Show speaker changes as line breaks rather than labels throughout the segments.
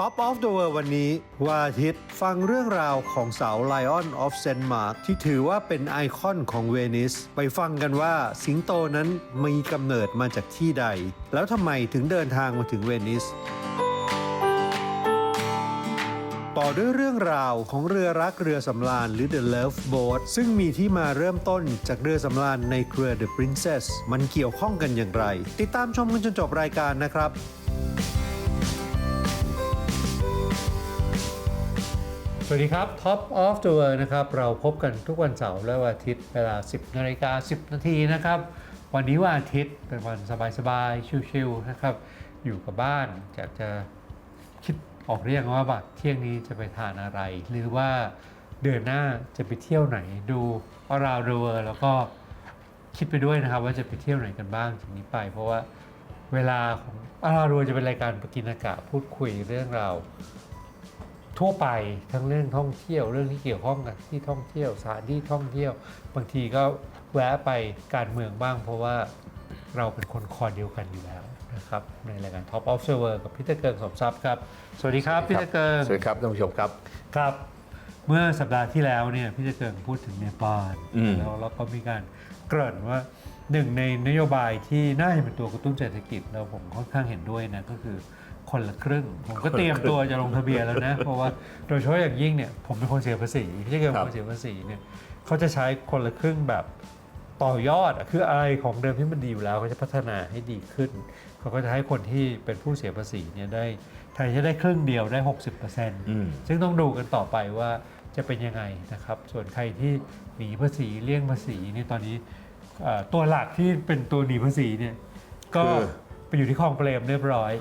Top of the World วันนี้วันอาทิตฟังเรื่องราวของเสา Lion of St. Mark ที่ถือว่าเป็นไอคอนของเวนิส ไปฟังกันว่าสิงโตนั้นมีกำเนิดมาจากที่ใด แล้วทำไมถึงเดินทางมาถึงเวนิส ต่อด้วยเรื่องราวของเรือรักเรือสำราญหรือ The Love Boat ซึ่งมีที่มาเริ่มต้นจากเรือสำราญในเครือ The Princess มันเกี่ยวข้องกันอย่างไร ติดตามชมกันจนจบรายการนะครับ สวัสดีครับ Top of the World นะครับ เราพบกันทุกวันเสาร์และวันอาทิตย์เวลา 10นาฬิกา10 นาทีนะครับ วันนี้วันอาทิตย์เป็นวันสบายๆ ชิลๆนะครับ อยู่กับบ้านอยากจะคิดออกเรียงว่าบัดเที่ยงนี้จะไปทานอะไร หรือว่าเดือนหน้าจะไปเที่ยวไหนดูอราวเดเวอร์แล้วก็คิดไปด้วยนะครับ ว่าจะไปเที่ยวไหนกันบ้างจากนี้ไป เพราะว่าเวลาของอาราเดัวจะเป็นรายการปกินอากาศพูดคุยเรื่องราว ทั่วไปทั้งเรื่องท่องเที่ยวเรื่องที่เกี่ยวข้องกับที่ท่องเที่ยวสถานที่ท่องเที่ยว บางทีก็แวะไปการเมืองบ้าง เพราะว่าเราเป็นคนคอเดียวกันอยู่แล้วนะครับในรายการ Top of the World กับพี่ตะเกิงสมทรัพย์ครับ สวัสดีครับพี่ตะเกิง
สวัสดีครับท่านผู้ชมครับ
ครับ เมื่อสัปดาห์ที่แล้วเนี่ยพี่ตะเกิงพูดถึงเนปาล
อืม
แล้วเราก็มีการเกริ่นว่าหนึ่งในนโยบายที่น่าจะเป็นตัวกระตุ้นเศรษฐกิจแล้วผมค่อนข้างเห็นด้วยนะก็คือ คนละครึ่ง ผมก็เตรียมตัวจะลงทะเบียนแล้วนะ เพราะว่าโดยเฉพาะอย่างยิ่งเนี่ยผมเป็นคนเสียภาษีพี่ตะเกิงเป็นคนเสียภาษีเนี่ยเขาจะใช้คนละครึ่งแบบต่อยอดอะคืออะไรของเดิมที่มันดีอยู่แล้วเขาจะพัฒนาให้ดีขึ้นเขาก็จะให้คนที่เป็นผู้เสียภาษีเนี่ยได้ไทยจะได้ครึ่งเดียวได้ 60%
อืม
ซึ่งต้องดูกันต่อไปว่าจะเป็นยังไงนะครับ ส่วนใครที่หนีภาษีเลี่ยงภาษีเนี่ยตอนนี้เอ่อตัวหลักที่เป็นตัวหนีภาษีเนี่ยก็
คื อ
ไปอยู่ที่คลองเปรมเรียบร้อย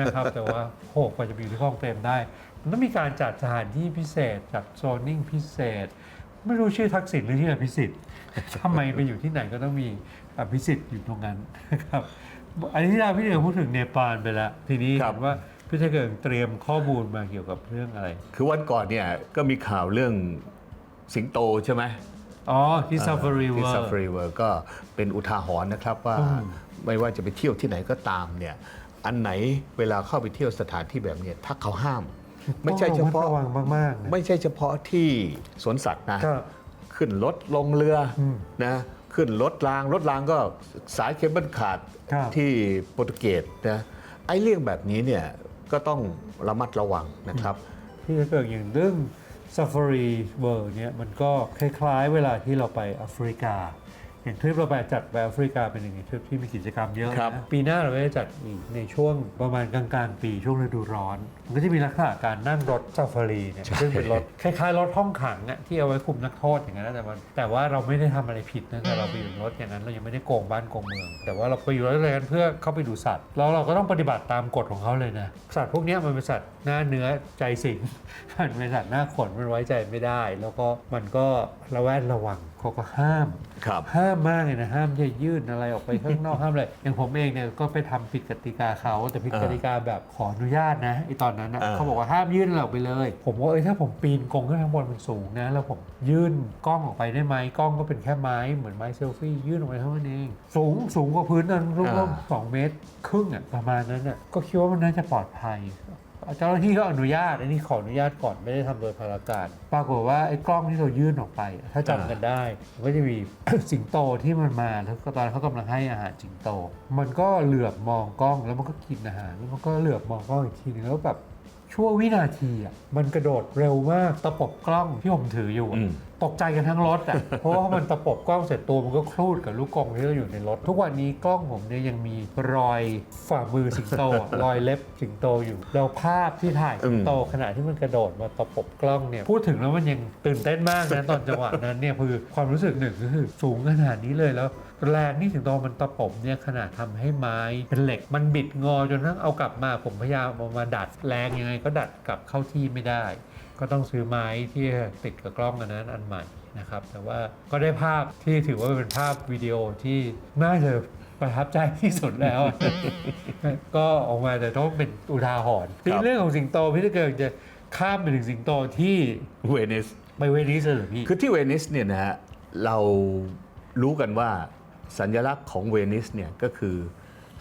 นะครับ แต่ว่าโหกว่าจะไปอยู่ที่คลองเปรมได้ มันต้องมีการจัดสถานที่พิเศษจัดโซนนิ่งพิเศษ ไม่รู้ชื่อทักษิณหรือชื่ออภิสิทธิ์ทำไมไปอยู่ที่ไหนก็ต้องมีอภิสิทธิ์อยู่ตรงนั้นนะครับอันนี้ที่เราพี่เอ๋พูดถึงเนปาลไปแล้วทีนี้
ครับ
เห็นว่าพี่เกิงเตรียมข้อมูลมาเกี่ยวกับเรื่องอะไร
คือวันก่อนเนี่ยก็มีข่าวเรื่องสิงโตใช่ไหม
อ๋อที่ซาฟารีเวิ
ที่
ร์
ซาฟารีเวิร์ก็เป็นอุทาหรณ์นะครับว่า
อืม
ไม่ว่าจะไปเที่ยวที่ไหนก็ตามเนี่ยอันไหนเวลาเข้าไปเที่ยวสถานที่แบบเนี้ยถ้าเขาห้าม ไม่ใช่เฉพาะ
ระวังมากๆนะ
ไม่ใช่เฉพาะที่สวนสัตว์นะ
ก็
ขึ้นรถลงเรืออ
ม
นะขึ้นรถรางรถรางก็สายเคเบิลขาด
ครับ
ที่โปรตุเกสนะไอ้เรื่องแบบนี้เนี่ยก็ต้องระมัดระวังนะครับ
พี่เกิงอย่างเรื่อง ซาฟารีเวิร์เนี่ยมันก็คล้ายๆ เวลาที่เราไปแอฟริกา อย่างทริปเราไปจัดไปแอฟริกาเป็นอย่างนี้ทริปที่มีกิจกรรมเยอะ
ครับ
นะปีหน้าเราก็จะจัดอีกในช่วงประมาณกลางๆปีช่วงฤดูร้อน มันก็จะมีลักษณะการนั่งรถซาฟารีเนี่ยซึ่งเป็นรถคล้ายๆรถห้องขังอะที่เอาไว้คุมนักโทษอย่างนั้นนะแต่มันแต่ว่าเราไม่ได้ทำอะไรผิดนะแต่เราไปอยู่ในรถอย่างนั้นเรายังไม่ได้โกงบ้านโกงเมือง แต่ว่าเราไปอยู่รถอะไรกันเพื่อเข้าไปดูสัตว์แล้วเราก็ต้องปฏิบัติตามกฎของเขาเลยนะสัตว์พวกเนี้ยมันเป็นสัตว์หน้าเนื้อใจสิง มันเป็นสัตว์หน้าขนมันไว้ใจไม่ได้ แล้วก็มันก็ระแวดระวัง เขาก็ห้าม
ครับ
ห้ามมากเลยนะ ห้ามจะยื่นอะไรออกไปข้างนอก ห้ามเลยอย่างผมเองเนี่ยก็ไปทำผิดกติกาเขาแต่ผิดกติกาแบบขออนุญาตนะไอตอนนั้นนะ
อ่า
เขาบอกว่าห้ามยื่นอะไรออกไปเลย ผมว่าเอ้ยถ้าผมปีนกรงขึ้นข้างบนมันสูงนะ แล้วผมยื่นกล้องออกไปได้ไหมกล้องก็เป็นแค่ไม้เหมือนไม้เซลฟี่ยื่นออกไปเท่านั้นเอง สูงสูงกว่าพื้นนั้นรูปร่างสองเมตร ครึ่งอะประมาณนั้นอะก็คิดว่ามันน่าจะปลอดภัย เจ้าหน้าที่ก็อนุญาตอันนี้ขออนุญาตก่อนไม่ได้ทำโดยพลาการปรากฏว่าไอ้กล้องที่เรายื่นออกไป ถ้าจำกันได้มันก็จะมีสิงโตที่มันมาแล้วตอนเขากำลังให้อาหารสิงโต มันก็เหลือบมองกล้องแล้วมันก็กินอาหารแล้วมันก็เหลือบมองกล้องอีกทีนึงแล้วแบบ ชั่ววินาทีอะมันกระโดดเร็วมากตะปบกล้องที่ผมถืออยู่อะ
อืม
ตกใจกันทั้งรถอะ เพราะว่ามันตะปบกล้องเสร็จตัวมันก็คลูดกับลูกกรงที่เราอยู่ในรถ ทุกวันนี้กล้องผมเนี่ยยังมีรอยฝ่ามือสิงโตอะ รอยเล็บสิงโตอยู่แล้วภาพที่ถ่ายสิงโตขณะที่มันกระโดดมาตะปบกล้องเนี่ยพูดถึงแล้วมันยังตื่นเต้นมากนะตอนจังหวะนั้นเนี่ยคือความรู้สึกหนึ่งก็คือสูงขนาดนี้เลยแล้ว แรงที่สิงโตมันตะปบเนี่ยขนาดทำให้ไม้เป็นเหล็กมันบิดงอจนทั้งเอากลับมาผมพยายามเอามาดัดแรงยังไงก็ดัดกลับเข้าที่ไม่ได้ ก็ต้องซื้อไม้ที่ติดกับกล้องอันนั้นอันใหม่นะครับแต่ว่าก็ได้ภาพที่ถือว่าเป็นภาพวิดีโอที่น่าจะประทับใจที่สุดแล้ว ก็ออกมาแต่ต้องเป็นอุทาหรณ์ทีเรื่องของสิงโตพี่ถ้าเกิดจะข้ามไปถึงสิงโตที่
เวนิส
ไปเวนิสเลยเหรอพี่
คือที่เวนิสเนี่ยนะฮะเรารู้กันว่า สัญลักษณ์ของเวนิสเนี่ยก็คือ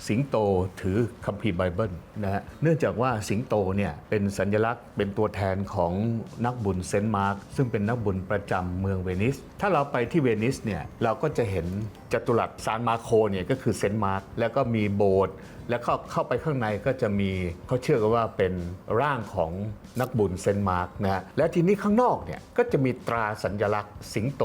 สิงโตถือคัมภีร์ไบเบิลนะฮะเนื่องจากว่าสิงโตเนี่ยเป็นสัญลักษณ์เป็นตัวแทนของนักบุญเซนต์มาร์กซึ่งเป็นนักบุญประจำเมืองเวนิส ถ้าเราไปที่เวนิสเนี่ยเราก็จะเห็นจัตุรัสซานมาโคเนี่ยก็คือเซนต์มาร์กแล้วก็มีโบสถ์ แล้วเข้าเข้าไปข้างในก็จะมีเขาเชื่อกันว่าเป็นร่างของนักบุญเซนต์มาร์กนะฮะและทีนี้ข้างนอกเนี่ยก็จะมีตราสัญลักษณ์ สิงโต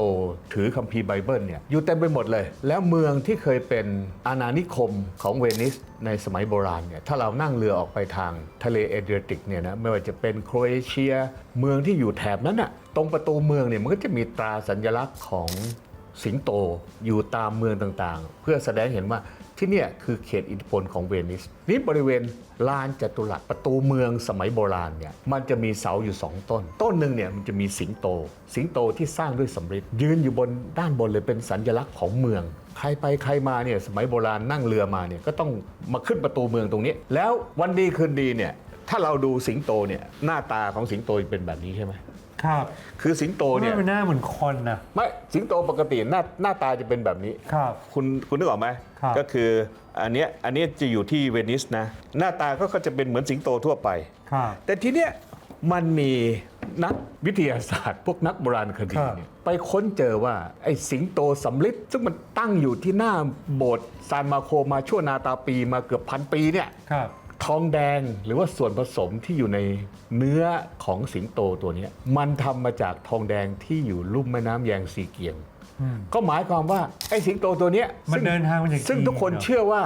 ถือคัมภีร์ไบเบิลเนี่ยอยู่เต็มไปหมดเลย แล้วเมืองที่เคยเป็นอาณานิคมของเวนิสในสมัยโบราณเนี่ยถ้าเรานั่งเรือออกไปทางทะเลเอเดรียติกเนี่ยนะไม่ว่าจะเป็นโครเอเชีย เมืองที่อยู่แถบนั้นน่ะตรงประตูเมืองเนี่ยมันก็จะมีตราสัญลักษณ์ของสิงโตอยู่ตามเมืองต่างๆ เพื่อแสดงเห็นว่า ที่นี่คือเขตอิทธิพลของเวนิสนี่บริเวณลานจัตุรัสประตูเมืองสมัยโบราณเนี่ยมันจะมีเสาอยู่สองต้น ต้นหนึ่งเนี่ยมันจะมีสิงโต สิงโตที่สร้างด้วยสำริดยืนอยู่บนด้านบนเลยเป็นสัญลักษณ์ของเมือง ใครไปใครมาเนี่ยสมัยโบราณนั่งเรือมาเนี่ยก็ต้องมาขึ้นประตูเมืองตรงนี้ แล้ววันดีคืนดีเนี่ยถ้าเราดูสิงโตเนี่ยหน้าตาของสิงโตเป็นแบบนี้ใช่ไหม
ครับ
คือสิงโต
เนี่
เนี่ยย
มันหน้าเหมือนคนนะ
ไม่สิงโตปกติหน้าหน้าตาจะเป็นแบบนี้
ครับ
คุณคุณนึกออกไหม
ครับ
ก็คืออันเนี้ยอันเนี้ยจะอยู่ที่เวนิสนะหน้าตาก็ก็จะเป็นเหมือนสิงโตทั่วไป
ครับ
แต่ทีเนี้ยมันมีนักวิทยาศาสตร์พวกนักโบราณคดี
ครับ
เนี่ยไปค้นเจอว่าไอ้สิงโตสำลิดซึ่งมันตั้งอยู่ที่หน้าโบสถ์ซานมาโคมาชั่วนาตาปีมาเกือบพันปีเนี่ย
ครับ
ทองแดงหรือว่าส่วนผสมที่อยู่ในเนื้อของสิงโตตัวเนี้ยมันทำมาจากทองแดงที่อยู่ลุ่มแม่น้ำแยงซีเกียง
อืม
ก็หมายความว่าไอ้สิงโตตัวเนี้ย
มัน
ซึ่ง
เดินทางมาจาก
ซึ่ง
จีน
ทุกคน
เหรอ
เชื่อว่า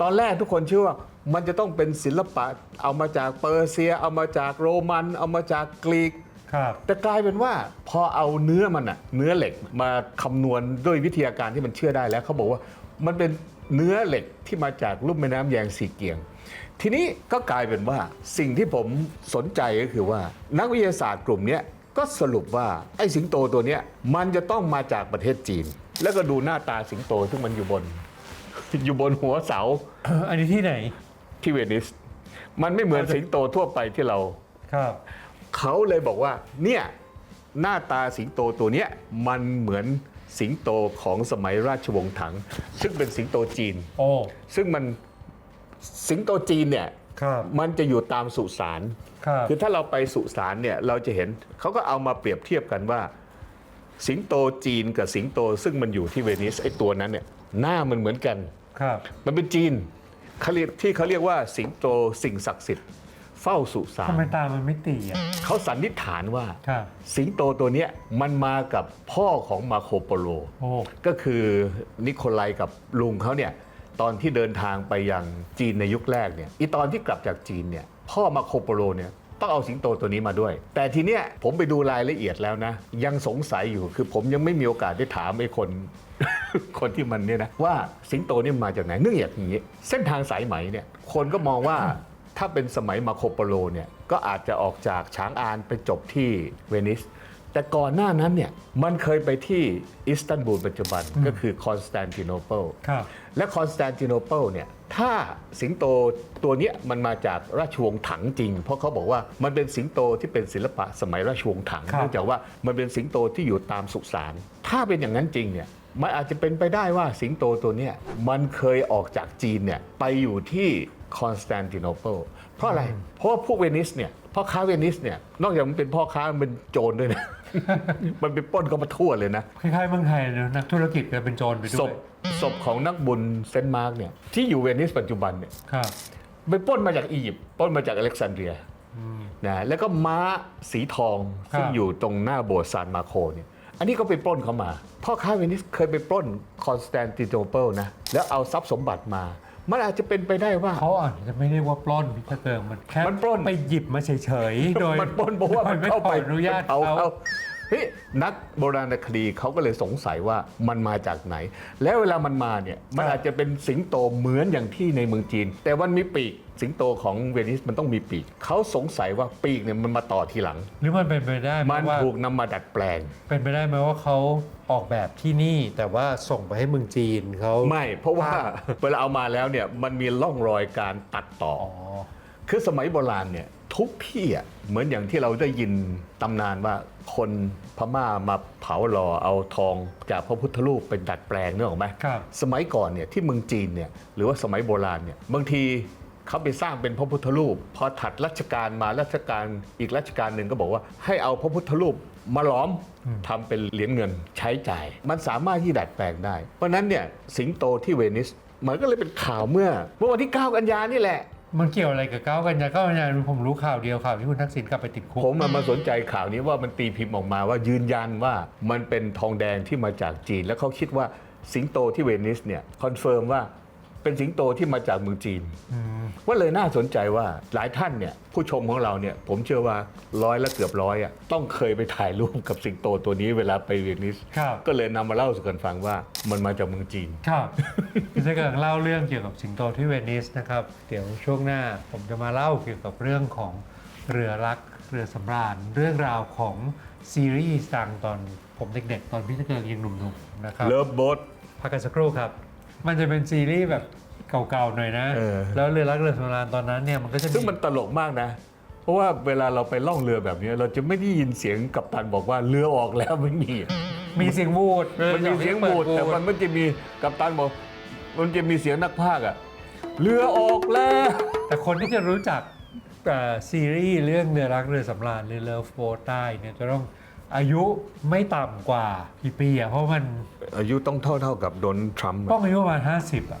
ตอนแรกทุกคนเชื่อว่ามันจะต้องเป็นศิลปะเอามาจากเปอร์เซีย เอามาจากโรมัน เอามาจากกรีก
ครับ
แต่กลายเป็นว่าพอเอาเนื้อมันอะเนื้อเหล็กมาคำนวณด้วยวิทยาการที่มันเชื่อได้แล้วเขาบอกว่ามันเป็นเนื้อเหล็กที่มาจากลุ่มแม่น้ำแยงสีเกียง ทีนี้ก็กลายเป็นว่าสิ่งที่ผมสนใจก็คือว่า นักวิทยาศาสตร์กลุ่มเนี้ยก็สรุปว่าไอ้สิงโตตัวเนี้ยมันจะต้องมาจากประเทศจีน แล้วก็ดูหน้าตาสิงโตซึ่งมันอยู่บน อยู่บนหัวเสา
อันนี้ที่ไหน
ที่เวนิส มันไม่เหมือนสิงโตทั่วไปที่เรา
ครับ
เขาเลยบอกว่าเนี่ยหน้าตาสิงโตตัวเนี้ยมันเหมือนสิงโตของสมัยราชวงศ์ถัง ซึ่งเป็นสิงโตจีน
โอ้
ซึ่งมัน สิงโตจีนเนี่ย
ครับ
มันจะอยู่ตามสุสาน
ครับ
คือถ้าเราไปสุสานเนี่ยเราจะเห็นเขาก็เอามาเปรียบเทียบกันว่า สิงโตจีนกับสิงโตซึ่งมันอยู่ที่เวนิสไอ้ตัวนั้นเนี่ยหน้ามันเหมือนกัน
ครับ
มันเป็นจีนเขาเรียกที่เขาเรียกว่าสิงโตสิ่งศักดิ์สิทธิ์เฝ้าสุสา
ทำ
น
ไมตามันไม่ตีอะ
เขาสันนิษฐานว่า
ครับ
สิงโตตัวเนี้ยมันมากับพ่อของมาโคโปโล
โอ้
ก็คือนิโคลัยกับลุงเขาเนี่ย ตอนที่เดินทางไปยังจีนในยุคแรกเนี่ยอีตอนที่กลับจากจีนเนี่ยพ่อมาโคโปโลเนี่ยต้องเอาสิงโตตัวนี้มาด้วย แต่ทีเนี้ยผมไปดูรายละเอียดแล้วนะ ยังสงสัยอยู่คือผมยังไม่มีโอกาสได้ถามไอ้คน คนที่มันเนี่ยนะ ว่าสิงโตนี่มาจากไหนเนื่องจากอย่างนี้ เส้นทางสายไหมเนี่ยคนก็มองว่าถ้าเป็นสมัยมาโคโปโลเนี่ยก็อาจจะออกจากฉางอานไปจบที่เวนิส แต่ก่อนหน้านั้นเนี่ยมันเคยไปที่อิสตันบูลปัจจุบันก็คือคอนสแตนติโนเปิล
ครับ
และคอนสแตนติโนเปิลเนี่ยถ้าสิงโตตัวเนี้ยมันมาจากราชวงศ์ถังจริง เพราะเขาบอกว่ามันเป็นสิงโตที่เป็นศิลปะสมัยราชวงศ์ถัง
ครับ
เนื่องจากว่ามันเป็นสิงโตที่อยู่ตามสุสานถ้าเป็นอย่างนั้นจริงเนี่ยมันอาจจะเป็นไปได้ว่าสิงโตตัวเนี้ยมันเคยออกจากจีนเนี่ยไปอยู่ที่คอนสแตนติโนเปิลเพราะอะไร เพราะว่าพวกเวนิสเนี่ยพ่อค้าเวนิสเนี่ยนอกจากมันเป็นพ่อค้ามันเป็นโจรด้วยนะ มันไปปล้นเขามาทั่วเลยนะ
คล้ายๆเมืองไทยเนอะนักธุรกิจก็เป็นโจรไปด้
ศ
วย
พศพของนักบุญเซนต์มาร์กเนี่ยที่อยู่เวนิสปัจจุบันเนี่ย
ครับ
ไปปล้นมาจากอียิปต์ปล้นมาจากอเล็กซานเดรีย
อืม
นะแล้วก็ม้าสีทอง
ครับ
ซึ่งอยู่ตรงหน้าโบสถ์ซานมาโคเนี่ยอันนี้ก็ไปปล้นเขามาพ่อค้าเวนิสเคยไปปล้นคอนสแตนติโนเปิลนะแล้วเอาทรัพย์สมบัติมา มันอาจจะเป็นไปได้ว่า
เขาอาจจะไม่ได้ว่าปล้นพิจเติงมันแค่
มันปล้น
ไปหยิบมาเฉยๆ โดย
มันปล้นเพราะว่ามัน
ไม่
เข้า
ข
ไป
ออนุญาต
เอา
เขา
เขา เฮ้ยนักโบราณคดีเขาก็เลยสงสัยว่ามันมาจากไหน แล้วเวลามันมาเนี่ยมันอาจจะเป็นสิงโตเหมือนอย่างที่ในเมืองจีน แต่มันมีปีก สิงโตของเวนิสมันต้องมีปีก เขาสงสัยว่าปีกเนี่ยมันมาต่อทีหลัง
หรือมันเป็นไปได้ไหม
มัน
ว่า
ถูกนำมาดัดแปลง
เป็นไปได้ไหมว่าเขาออกแบบที่นี่แต่ว่าส่งไปให้เมืองจีนเขา
ไม่ เพราะว่าเวลาเอามาแล้วเนี่ยมันมีร่องรอยการตัดต่อ
อ๋อ
คือสมัยโบราณเนี่ยทุกที่อะเหมือนอย่างที่เราได้ยินตำนานว่าคนพม่ามาเผาหล่อเอาทองจากพระพุทธรูปเป็นดัดแปลงนึกออกไหม
ครับ
สมัยก่อนเนี่ยที่เมืองจีนเนี่ยหรือว่าสมัยโบราณเนี่ยบางที เขาไปสร้างเป็นพระพุทธรูป พอถัดรัชกาลมารัชกาลอีกรัชกาลหนึ่งก็บอกว่า ให้เอาพระพุทธรูปมาล้อมทำเป็นเหรียญเงินใช้จ่าย มันสามารถที่ดัดแปลงได้ เพราะฉะนั้นเนี่ยสิงโตที่เวนิสมันก็เลยเป็นข่าวเมื่อเมื่อวันที่ 9 กันยานี่แหละ
มันเกี่ยวอะไรกับเก้ากันยาเก้ากันยาผมรู้ข่าวเดียวข่าวที่คุณทักษิณกลับไปติดคุก
ผมมามาสนใจข่าวนี้ว่ามันตีพิมพ์ออกมาว่ายืนยันว่ามันเป็นทองแดงที่มาจากจีน แล้วเขาคิดว่าสิงโตที่เวนิสเนี่ยคอนเฟิร์มว่า เป็นสิงโตที่มาจากเมืองจีน
อืม
ว่าเลยน่าสนใจว่าหลายท่านเนี่ยผู้ชมของเราเนี่ยผมเชื่อว่าร้อยละเกือบร้อยอะต้องเคยไปถ่ายรูปกับสิงโตตัวนี้เวลาไปเวนิส
ครับ
ก็เลยนำมาเล่าสู่กันฟังว่ามันมาจากเมืองจีน
ครับจะเกิดเล่าเรื่องเกี่ยวกับสิงโตที่เวนิสนะครับเดี๋ยวช่วงหน้าผมจะมาเล่าเกี่ยวกับเรื่องของเรือรักเรือสำราญเรื่องราวของซีรีส์ดังตอนผมเด็กๆ ตอนพี่ตะเกิงยังหนุ่มๆนะครับ
เลิฟโบ๊ท
พักกันสักครู่ครับ มันจะเป็นซีรีส์แบบเก่าๆหน่อยนะ
เออ
แล้วเรือรักเรือสำราญตอนนั้นเนี่ยมันก็จะ
ซึ่งมันตลกมากนะ เพราะว่าเวลาเราไปล่องเรือแบบนี้ เราจะไม่ได้ยินเสียงกัปตันบอกว่าเรือออกแล้วไม่มี
มีเสียงวูด
มันมีเสียงบูดแต่มันไม่จะมีกัปตันบอก มันจะมีเสียงนักพากย์อะเรือออกแล้ว
แต่คนที่จะรู้จักเอ่อซีรีส์เรื่องเรือรักเรือสำราญหรือ Love Boat ได้เนี่ยจะต้อง อายุไม่ต่ำกว่ากี่ปีอะเพราะมัน
อายุต้องเท่าเท่าๆกับโดนทรัมป์
ต้องอายุประมาณ50อะ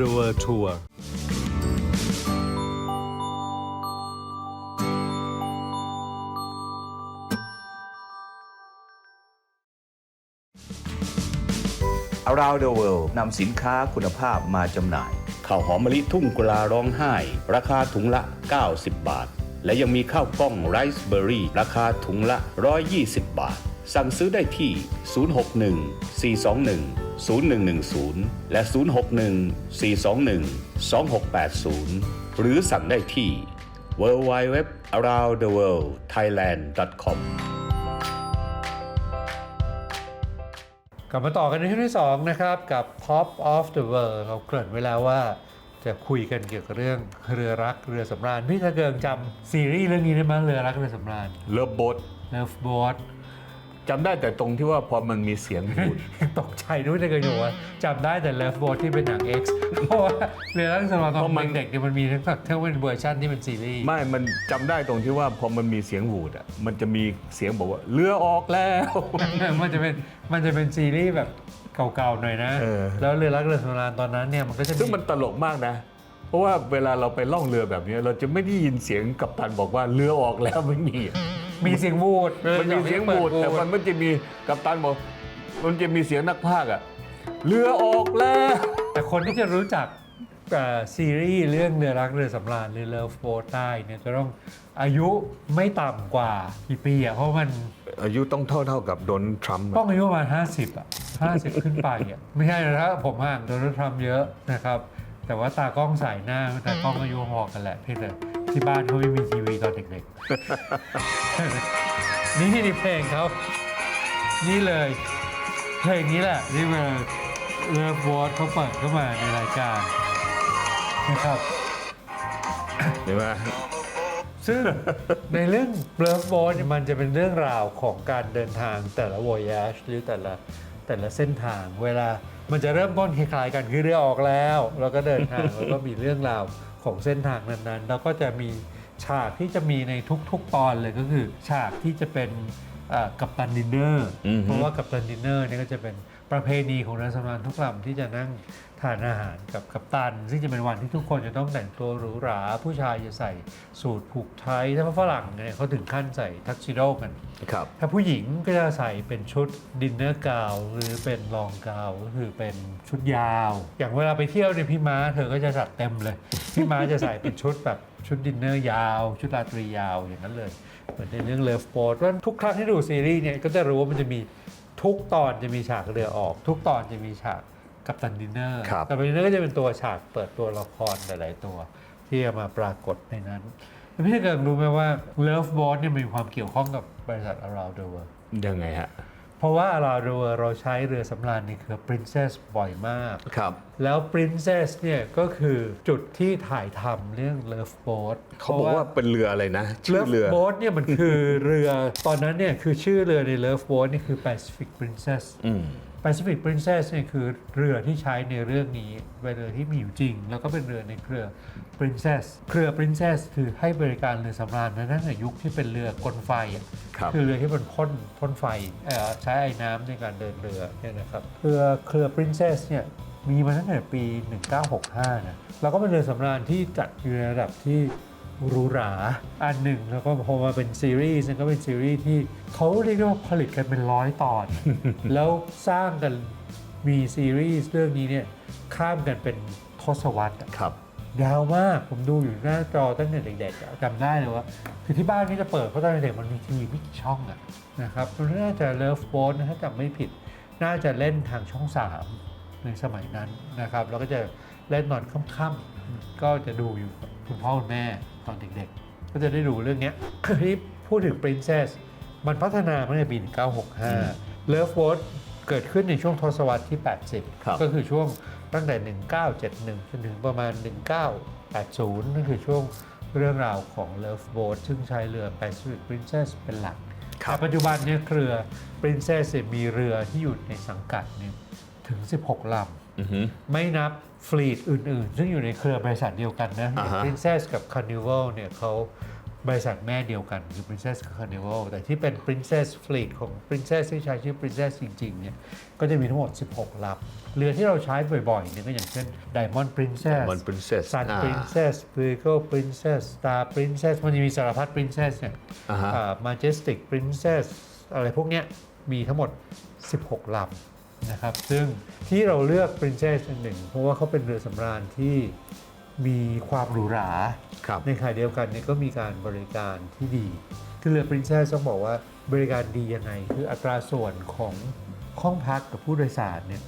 the world tour
อ Around the World นำสินค้าคุณภาพมาจำหน่ายข้าวหอมมะลิทุ่งกุลาร้องไห้ ราคาถุงละ 90 บาท และยังมีข้าวกล้องไรซ์เบอร์รี่ ราคาถุงละ 120 บาท สั่งซื้อได้ที่ 061 421 0110 และ 061 421 2680 หรือสั่งได้ที่ www aroundtheworldthailand.com
กลับมาต่อกันในช่วงที่2นะครับ กับ Top of the World เราเกริ่นไว้แล้วว่าจะคุยกันเกี่ยวกับเรื่องเรือรักเรือสำราญพี่ตะเกิงจำซีรีส์เรื่องนี้ได้ไหมเรือรักเรือสำราญ
เลิฟโบ๊ท
Love Boat
จำได้แต่ตรงที่ว่าพอมันมีเสียงบูด
ตกใจด้วยจะเกิดอยู่ว่าจำได้แต่ Love Boat ที่เป็นหนัง X เพราะว่าเรือรักสำราญตอ
เพราะมัน
นเด็กๆเนี่ยมันมีทั้งทั้งเป็นเวอร์ชันที่เป็นซีรีส์
ไม่มันจำได้ตรงที่ว่าพอมันมีเสียงหูดอะมันจะมีเสียงบอกว่าเรือออกแล้ว
มันจะเป็นมันจะเป็นซีรีส์แบบเก่าๆหน่อยนะ
เออ
แล้วเรือรักเรือสำราญตอนนั้นเนี่ยมันก็จะ
ซึ่งมันตลกมากนะ เพราะว่าเวลาเราไปล่องเรือแบบนี้เราจะไม่ได้ยินเสียงกัปตันบอกว่าเรือออกแล้วไม่มี
มีเสียงวูด
มันมีเสียงบูดแต่มันไม่จะมีกัปตันบอกมันจะมีเสียงนักพากย์อะเรือออกแล้ว
แต่คนที่จะรู้จักเอ่อซีรีส์เรื่องเรือรักเรือสำราญหรือ Love Boat ได้เนี่ยจะต้องอายุไม่ต่ำกว่ากี่ปีอะเพราะมัน
อายุต้องเท่าเท่าๆกับโดนทรัมป์
ต้องอายุประมาณ50 อะ 50 ขึ้นไปอะไม่ใช่นะผมห่างโดนัลด์ทรัมป์เยอะนะครับ แต่ว่าตากล้องสายหน้าตากล้องอายุพอกันแหละเพียงแต่ ที่บ้านเขาไม่มีทีวีตอนเด็กๆ นี่นี่เพลงเขา นี่เลย เพลงนี้แหละที่เวลาเลิฟวอร์เขาเปิดเข้ามาในรายการนะครับ
เห็นไหม
ซึ่งในเรื่อง Love Boat เนี่ยมันจะเป็นเรื่องราวของการเดินทางแต่ละ voyage หรือแต่ละแต่ละเส้นทางเวลามันจะเริ่มต้นคล้ายๆกันคือเรือออกแล้ว แล้วก็เดินทางแล้วก็มีเรื่องราว ของเส้นทางนั้นๆ แล้วก็จะมีฉากที่จะมีในทุกๆตอนเลยก็คือ ฉากที่จะเป็น กัปตันดินเนอร์
อือฮึ
เพราะว่ากัปตันดินเนอร์เนี่ยก็จะเป็นประเพณีของเรือสำราญทุกลำที่จะนั่งทานอาหารกับกัปตัน ซึ่งจะเป็นวันที่ทุกคนจะต้องแต่งตัวหรูหรา ผู้ชายจะใส่สูทผูกไทยถ้าฝรั่งเนี่ยเขาถึงขั้นใส่ทักซิโดกัน
ครับ
ถ้าผู้หญิงก็จะใส่เป็นชุดดินเนอร์กาวหรือเป็นลองกาวก็คือเป็นชุดยาว อย่างเวลาไปเที่ยวในยพี่ม้าเธอก็จะจัดเต็มเลย พี่ม้าจะใส่เป็นชุดแบบชุดดินเนอร์ยาว ชุดราตรียาวอย่างนั้นเลย เหมือนในเรื่องเลิฟโ o ดว่าทุกครั้งที่ดูซีรีส์เนี่ยก็จะรู้ว่ามันจะมีทุกตอนจะมีฉากเรือออก ทุกตอนจะมีฉากกับตันดินเนอร์
ครับ
กับตันดินเนอร์ก็จะเป็นตัวฉากเปิดตัวละครหลาย ๆ ตัว ที่จะมาปรากฏในนั้นแล้วพี่เกิดรู้ไหมว่า Love Boat เนี่ยมีความเกี่ยวข้องกับบริษัท Around the World
ยังไงฮะ
เพราะว่า Around the World เราใช้เรือสำราญในเครือ Princess บ่อยมาก
ครับ
แล้ว Princess เนี่ยก็คือจุดที่ถ่ายทำเรื่อง Love Boat
เขาบอกว่าเป็นเรืออะไรนะ ชื่อ
Love
เรือ
Boat เนี่ยมันคือเรือ ตอนนั้นเนี่ยคือชื่อเรือใน Love Boat นี่คือ Pacific Princess
อืม
Pacific Princess เนี่ยคือเรือที่ใช้ในเรื่องนี้เป็นเรือที่มีอยู่จริง แล้วก็เป็นเรือในเครือ Princess เครือ Princess คือให้บริการเรือสำราญมาตั้งแต่ยุคที่เป็นเรือกลไฟอะ
ครับ
คือเรือที่มันพ่นพ่นไฟเอ่อใช้ไอ้น้ำในการเดินเรือเนี่ยนะครับเครือเครือ Princess เนี่ยมีมาตั้งแต่ปี 1965นะแล้วก็เป็นเรือสำราญที่จัดอยู่ในระดับที่ หรูหราอันหนึ่ง แล้วก็พอมาเป็นซีรีส์เนี่ยก็เป็นซีรีส์ที่เขาเรียกได้ว่าผลิตกันเป็นร้อยตอน แล้วสร้างกันมีซีรีส์เรื่องนี้เนี่ยข้ามกันเป็นทศวรรษอะ
ครับ
ยาวมากผมดูอยู่หน้าจอตั้งแต่เด็กๆอะจำได้เลยว่าคือที่บ้านนี่จะเปิดเพราะตอนเด็กๆมันมีทีวีไม่กี่ช่องอะนะครับมันน่าจะเลิฟโ t นะถ้าจำไม่ผิด น่าจะเล่นทางช่อง 3 ในสมัยนั้นนะครับ แล้วก็จะเล่นตอนค่ำๆก็จะดูอยู่กับ คุณพ่อคุณแม่ตอนเด็กๆ ก็จะได้ดูเรื่องเนี้ยที่พูดถึง Princess มันพัฒนามาในปี 1965 Love Boat เกิดขึ้นในช่วงทศวรรษที่ 80
ครับ
ก็คือช่วงตั้งแต่ 1971 จนถึงประมาณ 1980 นั่นคือช่วงเรื่องราวของ Love Boat ซึ่งใช้เรือ Pacific Princess เป็นหลัก
ครับ
แต่ปัจจุบันเนี่ยเครือ Princess เนี่ยมีเรือที่อยู่ในสังกัดเนี่ยถึง 16 ลำ
อือหือ
ไม่นับ ฟลีดอื่น ๆ ซึ่งอยู่ในเครือบริษัทเดียวกันนะอย่าง
อ่าฮะ
Princess กับ Carnival เนี่ยเขาบริษัทแม่เดียวกันคือ Princess กับ Carnival แต่ที่เป็น Princess Fleet ของ Princess ที่ใช้ชื่อ Princess จริง ๆ เนี่ย ก็จะมีทั้งหมด 16ลำเรือที่เราใช้บ่อยๆเนี่ยก็อย่างเช่น Diamond Princess
มัน princess
Sun
อ่า
Princess Virgo Princess Star Princess มันจะมีสารพัด Princess เนี่ย
อ่าฮะ
อ่า Majestic Princess อะไรพวกเนี้ยมีทั้งหมด 16ลำ นะครับ ซึ่งที่เราเลือก Princess อันหนึ่งเพราะว่าเขาเป็นเรือสำราญที่มีความหรูหรา
ครับ
ในขณะเดียวกันเนี่ยก็มีการบริการที่ดี คือเรือ Princess ต้องบอกว่าบริการดียังไง คืออัตราส่วนของห้องพักกับผู้โดยสารเนี่ย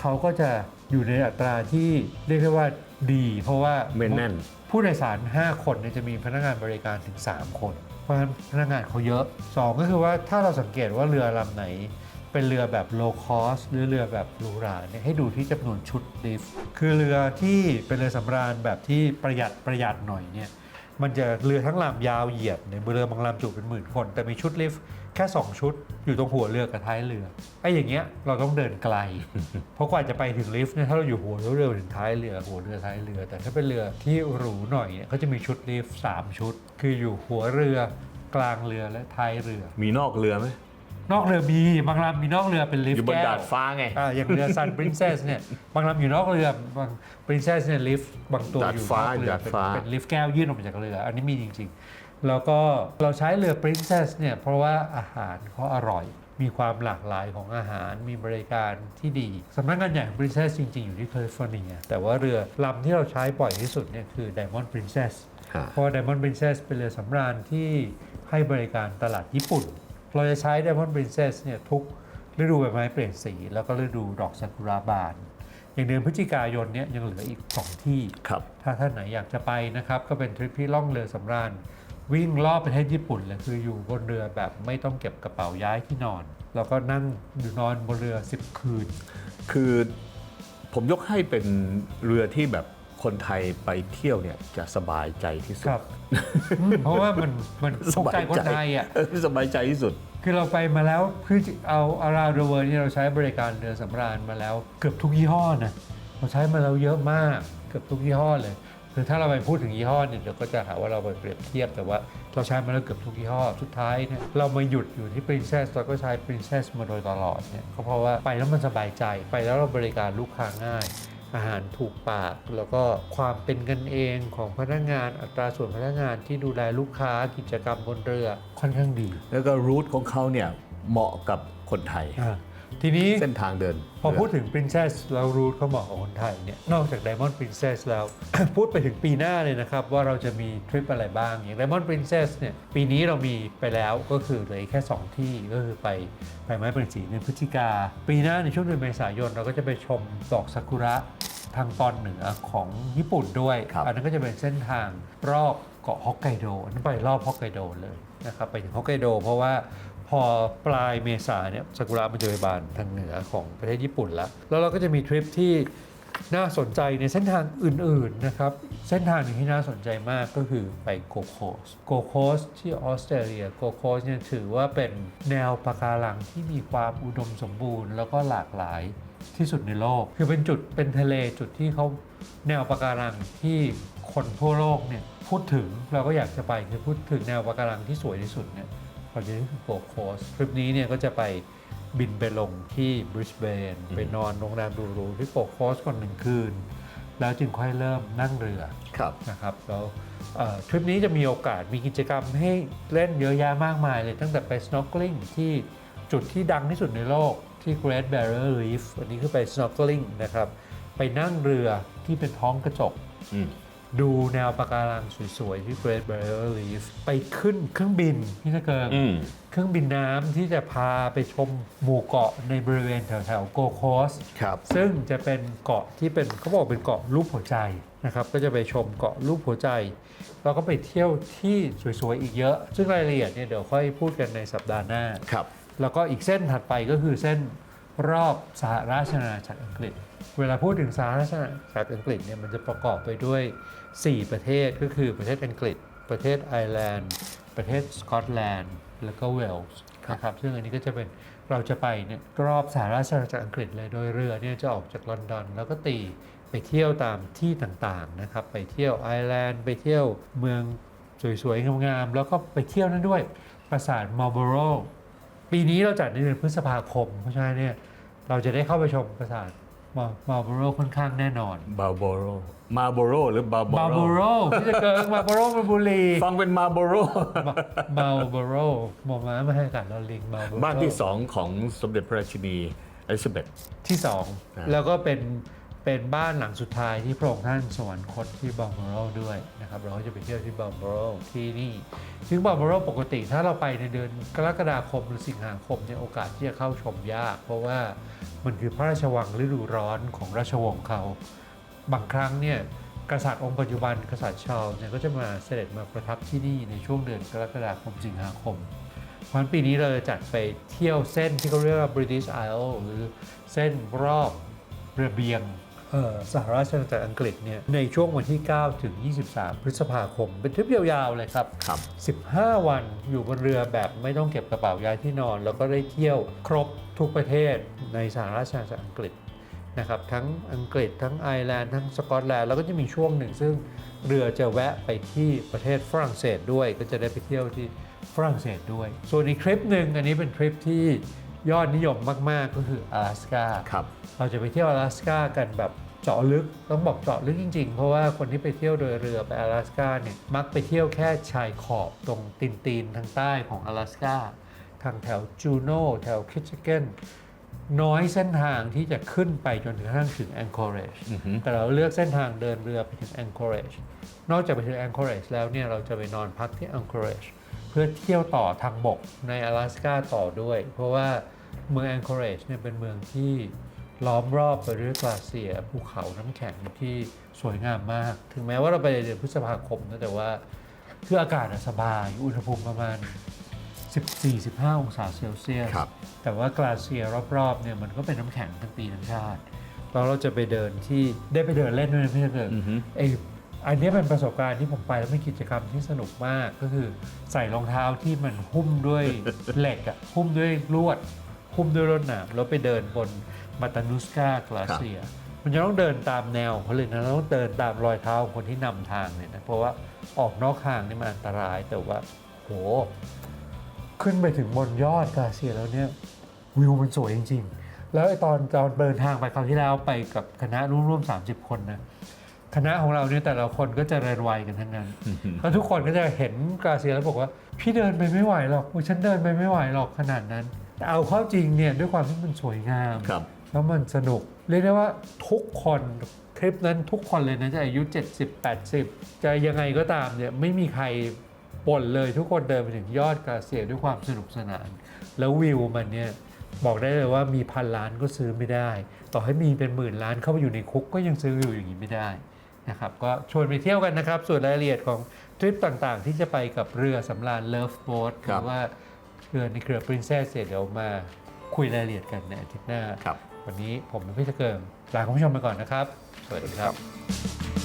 เขาก็จะอยู่ในอัตราที่เรียกได้ว่าดี เพราะว่า
ไม่แน่น
ผู้โดยสาร 5 คนเนี่ยจะมีพนักงานบริการถึง 3 คน เพราะฉะนั้นพนักงานเขาเยอะ 2 ก็คือว่าถ้าเราสังเกตว่าเรือลำไหน เป็นเรือแบบ low cost หรือเรือแบบหรูหราเนี่ยให้ดูที่จำนวนชุดลิฟต์คือเรือที่เป็นเรือสำราญแบบที่ประหยัดประหยัดหน่อยเนี่ยมันจะเรือทั้งลำยาวเหยียดเนี่ยเรือบางลำจุเป็นหมื่นคน แต่มีชุดลิฟต์แค่ 2 ชุด อยู่ตรงหัวเรือกับท้ายเรือไอ้อย่างเงี้ยเราต้องเดินไกล เพราะกว่าจะไปถึงลิฟต์เนี่ยถ้าเราอยู่หัวเรือถึงท้ายเรือหัวเรือท้ายเรือ แต่ถ้าเป็นเรือที่หรูหน่อยเนี่ยเขาจะมีชุดลิฟต์สามชุด คืออยู่หัวเรือกลางเรือและท้ายเรือ
มีนอกเรือไหม
นอกเรือมีบางลำมีนอกเรือเป็นลิฟ
อยู่
ต์
บน
แก้
ดาวดฟ้าไง
อ่าอย่างเรือซันปรินเซสเนี่ยบางลำอยู่นอกเรือบางปรินเซสเนี่ยลิฟต์บางตัว
ดาด
อยู่น
ฟ้า
อกเรือ
ดาด
เป็น
ฟ้า
เป็นลิฟต์แก้วยื่นออกมาจากเรือ อันนี้มีจริงๆ แล้วก็เราใช้เรือ Princess เนี่ยเพราะว่าอาหารเขาอร่อย มีความหลากหลายของอาหารมีบริการที่ดีสำนักงานใหญ่ของ Princess จริง ๆ อยู่ที่แคลิฟอร์เนีย แต่ว่าเรือลำที่เราใช้บ่อยที่สุดเนี่ยคือ Diamond Princess
ฮะ
เพราะว่า Diamond Princess เป็นเรือสำราญที่ให้บริการตลาดญี่ปุ่น เราจะใช้ Diamond Princess เนี่ยทุกฤดูใบไม้เปลี่ยนสี แล้วก็ฤดูดอกซากุระบาน อย่างเดือนพฤศจิกายนเนี่ยยังเหลืออีก 2 ที่
ครับ
ถ้าท่านไหนอยากจะไปนะครับ ก็เป็นทริปที่ล่องเรือสำราญวิ่งรอบประเทศญี่ปุ่นเลยคืออยู่บนเรือแบบไม่ต้องเก็บกระเป๋าย้ายที่นอน แล้วก็นั่งอยู่นอนบนเรือ 10 คืน
คือผมยกให้เป็นเรือที่แบบ คนไทยไปเที่ยวเนี่ยจะสบายใจที่สุด
ครับอืมเพราะว่ามันมัน
ส
ถูก
บา
ใจ
ย
คน
ใจ
ไทยอะ
เออสบายใจที่สุด
คือเราไปมาแล้วคือเอา around the world ที่เราใช้บริการเรือสำราญมาแล้วเกือบทุกยี่ห้อนะเราใช้มาแล้วเยอะมากเกือบทุกยี่ห้อเลยคือถ้าเราไปพูดถึงยี่ห้อเนี่ยเดี๋ยวก็จะหาว่าเราไปเปรียบเทียบแต่ว่าเราใช้มาแล้วเกือบทุกยี่ห้อสุดท้ายเนี่ยเรามาหยุดอยู่ที่ Princess เราก็ใช้ Princess มาโดยตลอดเนี่ยก็เพราะว่าไปแล้วมันสบายใจไปแล้วเราบริการลูกค้าง่าย อาหารถูกปาก แล้วก็ความเป็นกันเองของพนักงานอัตราส่วนพนักงานที่ดูแลลูกค้ากิจกรรมบนเรือค่อนข้างดี
แล้วก็รูทของเขาเนี่ยเหมาะกับคนไทย
อ่า ทีนี้
เส้นทางเดิน
พอพูดถึง Princess แล้วรูทเขาเหมาะกับคนไทยเนี่ยนอกจาก Diamond Princess แล้ว พูดไปถึงปีหน้าเลยนะครับ ว่าเราจะมีทริปอะไรบ้าง อย่าง Diamond Princess เนี่ยปีนี้เรามีไปแล้วก็คือเหลืออกแค่ 2 ที่ก็คือไปไปไม้เป็นสีในพฤศจิกา ปีหน้าในช่วงเดือนเมษายน เราก็จะไปชมดอกซากุระทางตอนเหนือของญี่ปุ่นด้วย
ครับ
อันนั้นก็จะเป็นเส้นทางรอบเกาะฮอกไกโดอันนั้นไปรอบฮอกไกโดเลยนะครับไปถึงฮอกไกโดเพราะว่า พอปลายเมษาเนี่ยซากุระมันจะไปบานทางเหนือของประเทศญี่ปุ่นแล้ว แล้วเราก็จะมีทริปที่น่าสนใจในเส้นทางอื่นๆนะครับ เส้นทางหนึ่งที่น่าสนใจมากก็คือไปโกโคสโกโคสที่ออสเตรเลียโกโคสเนี่ยถือว่าเป็นแนวปะการังที่มีความอุดมสมบูรณ์ แล้วก็หลากหลายที่สุดในโลก คือเป็นจุดเป็นทะเลจุดที่เขาแนวปะการังที่คนทั่วโลกเนี่ยพูดถึงเราก็อยากจะไปคือพูดถึงแนวปะการังที่สวยที่สุดเนี่ย เราจะนึกถึงโกโคสทริปนี้เนี่ยก็จะไปบินไปลงที่บริสเบนไปนอนโรงแรมหรูๆที่โกโคสก่อนหนึ่งคืน แล้วจึงค่อยเริ่มนั่งเรือ
ครับ
นะครับแล้วเอ่อทริปนี้จะมีโอกาสมีกิจกรรมให้เล่นเยอะแยะมากมายเลย ตั้งแต่ไป snorkeling ที่จุดที่ดังที่สุดในโลกที่ Great Barrier Reef อันนี้คือไป snorkeling นะครับ ไปนั่งเรือที่เป็นท้องกระจก
อืม
ดูแนวปะการังสวยๆ ที่ Great Barrier Reef ไปขึ้นเครื่องบินที่ตะเกิง
อืม
เครื่องบินน้ำที่จะพาไปชมหมู่เกาะในบริเวณแถวๆโกโคส
ครับ
ซึ่งจะเป็นเกาะที่เป็นเขาบอกเป็นเกาะรูปหัวใจนะครับก็จะไปชมเกาะรูปหัวใจ แล้วก็ไปเที่ยวที่สวยๆ อีกเยอะ ซึ่งรายละเอียดเนี่ยเดี๋ยวค่อยพูดกันในสัปดาห์หน้า
ครับ
แล้วก็อีกเส้นถัดไปก็คือเส้นรอบสหราชอาณาจักรอังกฤษ เวลาพูดถึงสหราชอาณาจักรอังกฤษเนี่ยมันจะประกอบไปด้วย 4 ประเทศก็คือประเทศอังกฤษ ประเทศไอร์แลนด์ ประเทศสกอตแลนด์ แล้วก็เวลส์นะครับซึ่งอันนี้ก็จะเป็นเราจะไปเนี่ยรอบสหราชอาณาจักรอังกฤษเลยโดยเรือเนี่ยจะออกจากลอนดอน แล้วก็ตีไปเที่ยวตามที่ต่างๆนะครับไปเที่ยวไอร์แลนด์ไปเที่ยวเมืองสวยๆงามๆแล้วก็ไปเที่ยวนั่นด้วยปราสาทมาร์ลโบโรปีนี้เราจัดในเดือนพฤษภาคม เพราะฉะนั้นเนี่ยเราจะได้เข้าไปชมปราสาท มาร์ลโบโรค่อนข้างแน่นอน
บาโบโรมาโบโรหรือบาโบ
มาร์ล
โร
โบโรที่จะเกิดมาร์ลโบโรเป็นบุรี
ฟังเป็นมาโบโร
มาร์ลโบโรหมอม้าไม่ให้การเราลิงมาร์ลโบโร
บ้านที่สองของสมเด็จพระราชินีอลิซาเบธ
ที่สอง
อ่า
แล้วก็เป็น เป็นบ้านหลังสุดท้ายที่พระองค์ท่านสวรรคตที่บัลโบโรด้วยนะครับเราก็จะไปเที่ยวที่บัลโบโรที่นี่ซึ่งบัลโบโรปกติถ้าเราไปในเดือนกรกฎาคมหรือสิงหาคมเนี่ยโอกาสที่จะเข้าชมยาก เพราะว่ามันคือพระราชวังฤดูร้อนของราชวงศ์เขา บางครั้งเนี่ยกษัตริย์องค์ปัจจุบันกษัตริย์ชาร์ลส์เนี่ยก็จะมาเสด็จมาประทับที่นี่ในช่วงเดือนกรกฎาคมสิงหาคมเพราะฉะนั้นปีนี้เราจะจัดไปเที่ยวเส้นที่เขาเรียกว่า British Isle หรือเส้นรอบระเบียง สหราชอาณาจักรอังกฤษเนี่ยในช่วงวันที่ 9 ถึง 23 พฤษภาคม เป็นทริปยาวๆเลยครับ
ครับ
15 วันอยู่บนเรือแบบไม่ต้องเก็บกระเป๋าย้ายที่นอน แล้วก็ได้เที่ยวครบทุกประเทศในสหราชอาณาจักรอังกฤษนะครับทั้งอังกฤษทั้งไอร์แลนด์ทั้งสกอตแลนด์แล้วก็จะมีช่วงหนึ่ง ซึ่งเรือจะแวะไปที่ประเทศฝรั่งเศสด้วย ก็จะได้ไปเที่ยวที่ฝรั่งเศสด้วย ส่วนอีกทริปหนึ่งอันนี้เป็นทริปที่ ยอดนิยมมาก ๆ ก็คือ阿拉斯กา
ครับ
เราจะไปเที่ยว阿拉斯กากันแบบเจาะลึก ต้องบอกเจาะลึกจริง ๆ เพราะว่าคนที่ไปเที่ยวโดยเรือไป阿拉斯กาเนี่ยมักไปเที่ยวแค่ชายขอบตรงตีนตีนๆทางใต้ของ阿拉斯กาทางแถวจูโน่แถวคิชเกนน้อยเส้นทางที่จะขึ้นไปจนกระทั่งถึงแองกอเรจ
อือฮึ
แต่เราเลือกเส้นทางเดินเรือไปถึงแองกอเรจนอกจากไปถึงแองกอเรจแล้วเนี่ยเราจะไปนอนพักที่แองกอเรจเพื่อเที่ยวต่อทางบกใน阿拉斯กาต่อด้วย เพราะว่า เมืองแองกอเรจเนี่ยเป็นเมืองที่ล้อมรอบไปด้วยกลาเซียร์ภูเขาน้ำแข็งที่สวยงามมาก ถึงแม้ว่าเราไปในเดือนพฤษภาคมนะแต่ว่าคืออากาศอะสบายอุณหภูมิประมาณ 14-15 องศาเซลเซียส
ครับ
แต่ว่ากลาเซียร์รอบๆเนี่ยมันก็เป็นน้ำแข็งทั้งปีทั้งชาติแล้วเราจะไปเดินที่ได้ไปเดินเล่นด้วยนะพี่เกิด
อือฮึ
ไออันเนี้ยเป็นประสบการณ์ที่ผมไปแล้วเป็นกิจกรรมที่สนุกมากก็คือใส่รองเท้าที่มันหุ้มด้วยเหล็กอะหุ้มด้วยลวด หุ้มด้วยรถหนามแล้วไปเดินบนมาตานุสกากลาเซีย มันจะต้องเดินตามแนวเขาเลยนะเราต้องเดินตามรอยเท้าของคนที่นำทางเนี่ยนะเพราะว่าออกนอกทางนี่มันอันตรายแต่ว่าโห ขึ้นไปถึงบนยอดกาเซียแล้วเนี่ยวิวมันสวยจริง ๆ แล้วไอ้ตอนตอนเดินทางไปคราวที่แล้วไปกับคณะร่วมๆ30คนนะคณะของเราเนี่ยแต่ละคนก็เจะเริญวัยกันทั้งนั้นแล้วทุกคนก็จะเห็นกาเซียแล้วบอกว่า พี่เดินไปไม่ไหวหรอกอุ๊ยฉันเดินไปไม่ไหวหรอกขนาดนั้น แต่เอาเข้าจริงเนี่ยด้วยความที่มันสวยงาม
ครับ
แล้วมันสนุก เรียกได้ว่าทุกคนทริปนั้นทุกคนเลยนะจะอายุ 70 80 จะยังไงก็ตามเนี่ยไม่มีใครบ่นเลยทุกคนเดินไปถึงยอดกาเซียด้วยความสนุกสนาน แล้ววิวมันเนี่ยบอกได้เลยว่ามีพันล้านก็ซื้อไม่ได้ ต่อให้มีเป็นหมื่นล้านเข้าไปอยู่ในคุกก็ยังซื้อวิวอย่างนี้ไม่ได้นะครับก็ชวนไปเที่ยวกันนะครับ ส่วนรายละเอียดของทริปต่างๆ ที่จะไปกับเรือสำราญเลิฟโบ๊ทห
ครั
รื
บ
อว่าเรือในเครือ Princess เดี๋ยวมาคุยรายละเอียดกันในอาทิตย์หน้า
ครับ
วันนี้ผมและพี่ตะเกิงลาคุณผู้ชมไปก่อนนะครับ สวัสดีครับ